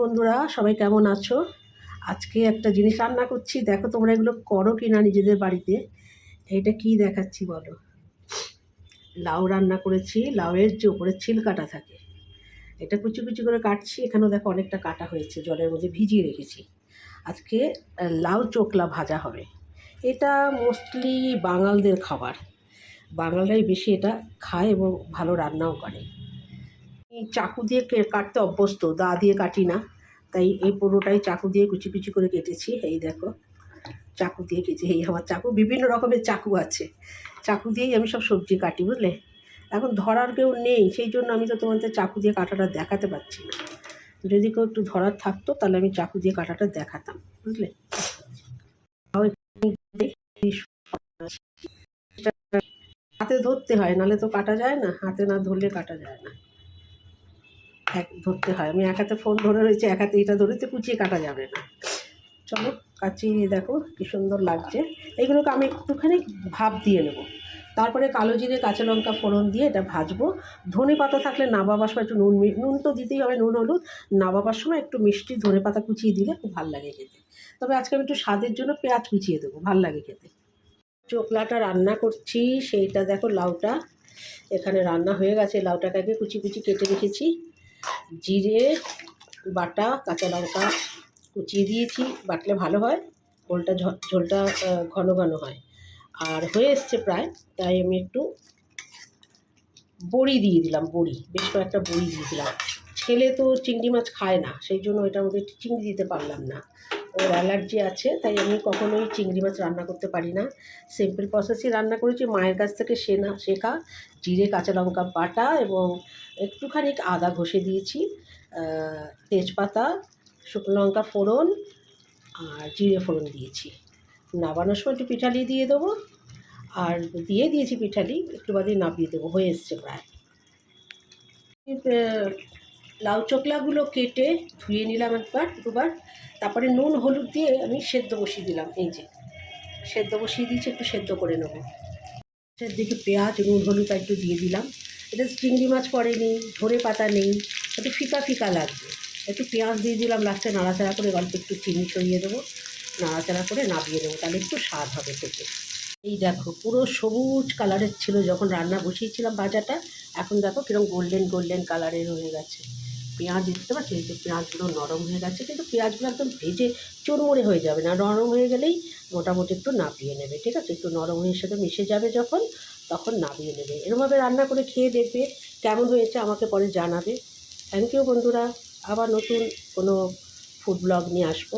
বন্ধুরা, সবাই কেমন আছো? আজকে একটা জিনিস রান্না করছি। দেখো তোমরা এগুলো করো কি না নিজেদের বাড়িতে। এইটা কি দেখাচ্ছি বলো? লাউ রান্না করেছি। লাউয়ের যে উপরে ছিলকাটা থাকে। এটা কুচি কুচি করে কাটছি। এখানেও দেখো অনেকটা কাটা হয়েছে। জলের মধ্যে ভিজিয়ে রেখেছি। আজকে লাউ চোকলা ভাজা হবে। এটা মোস্টলি বাঙালদের খাবার। বাঙালরাই বেশি এটা খায় এবং ভালো রান্নাও করে। চাকু দিয়ে কাটতে অভ্যস্ত, দা দিয়ে কাটি না। তাই এই পুরোটাই চাকু দিয়ে কুচি কুচি করে কেটেছি, এই দেখো। চাকু দিয়ে কেটে, এই আমার চাকু, বিভিন্ন রকমের চাকু আছে। চাকু দিয়েই আমি সব সবজি কাটি, বুঝলে? এখন ধরার কেউ নেই, সেই জন্য আমি তো তোমাদের চাকু দিয়ে কাটাটা দেখাতে পারছি না। যদি কেউ একটু ধরার থাকতো, তাহলে আমি চাকু দিয়ে কাটাটা দেখাতাম, বুঝলে? হাতে ধরতে হয়, নাহলে তো কাটা যায় না, হাতে না ধরলে কাটা যায় না। এক ধরতে হয়। আমি এক হাতে ফোন ধরে রয়েছে, এক হাতে এটা ধরে তো কুচিয়ে কাটা যাবে না। চলো কাচিয়ে দেখো কি সুন্দর লাগছে। এইগুলোকে আমি একটুখানি ভাপ দিয়ে নেব। তারপরে কালো জিরে, কাঁচা লঙ্কা ফোড়ন দিয়ে এটা ভাজবো। ধনে পাতা থাকলে নাবাবার সময় একটু নুন নুন তো দিতেই হবে, নুন, হলুদ। নাবাবার সময় একটু মিষ্টি ধনে পাতা কুচিয়ে দিলে খুব ভালো লাগে খেতে। তবে আজকে আমি একটু স্বাদের জন্য পেঁয়াজ কুচিয়ে দেবো, ভালো লাগে খেতে। চোকলাটা রান্না করছি, সেইটা দেখো লাউটা। এখানে রান্না হয়ে গেছে, লাউটাকে কুচি কুচি কেটে রেখেছি। জিরে, বাটা, কাঁচা লঙ্কা কুচিয়ে দিয়েছি, বাটলে ভালো হয়, ঝোলটা ঝোলটা ঘন ঘন হয়। আর হয়ে এসছে প্রায়, তাই আমি একটু বড়ি দিয়ে দিলাম, বড়ি, বেশ কয়েকটা বড়ি দিয়ে দিলাম। ছেলে তো চিংড়ি মাছ খায় না, সেই জন্য এটার মধ্যে চিংড়ি দিতে পারলাম না। ওর অ্যালার্জি আছে, তাই আমি কখনোই চিংড়ি মাছ রান্না করতে পারি না। সিম্পল প্রসেসই রান্না করেছি, মায়ের কাছ থেকে শেনা শেখা, জিরে, কাঁচা লঙ্কা বাটা এবং একটুখানি আদা ঘষে দিয়েছি তেজপাতা শুকনো লঙ্কা ফোড়ন আর জিরে ফোড়ন দিয়েছি। নাবানোর সময় একটু পিঠালি দিয়ে দেবো, আর দিয়ে দিয়েছি পিঠালি, একটু বাদে নাবিয়ে দেবো, হয়ে এসছে প্রায়। লাউ চোকলাগুলো কেটে ধুয়ে নিলাম একবার, দুবার। তারপরে নুন, হলুদ দিয়ে আমি সেদ্ধ বসিয়ে দিলাম, এই যে। সেদ্ধ বসিয়ে দিয়েছি, একটু সেদ্ধ করে নেব। দিকে পেঁয়াজ নুন হলুদ একটু দিয়ে দিলাম। এটা চিংড়ি মাছ পড়েনি ধরে পাতা নেই, একটু ফিকা ফিকা লাগবে। একটু পেঁয়াজ দিয়ে দিলাম লাস্টে, নাড়াচাড়া করে অল্প একটু চিনি ছড়িয়ে দেবো। নাড়াচাড়া করে নাবিয়ে দেবো তাহলে একটু স্বাদ হবে খেতে। এই দেখো, পুরো সবুজ কালারের ছিল যখন রান্না বসিয়েছিলাম ভাজাটা এখন দেখো কীরকম গোল্ডেন গোল্ডেন কালারের হয়ে গেছে। পেঁয়াজ দিতে পারছি এই পেঁয়াজগুলো নরম হয়ে গেছে, কিন্তু পেঁয়াজগুলো একদম ভেজে চুরমুড়ে হয়ে যাবে না, নরম হয়ে গেলেই মোটামুটি একটু নাপিয়ে নেবে, ঠিক আছে? একটু নরম হয়ে সাথে মিশে যাবে যখন, তখন নামিয়ে নেবে। এরমভাবে রান্না করে খেয়ে দেখবে কেমন হয়েছে, আমাকে পরে জানাবে। থ্যাংক ইউ বন্ধুরা, আবার নতুন কোনো ফুড ব্লগ নিয়ে আসব।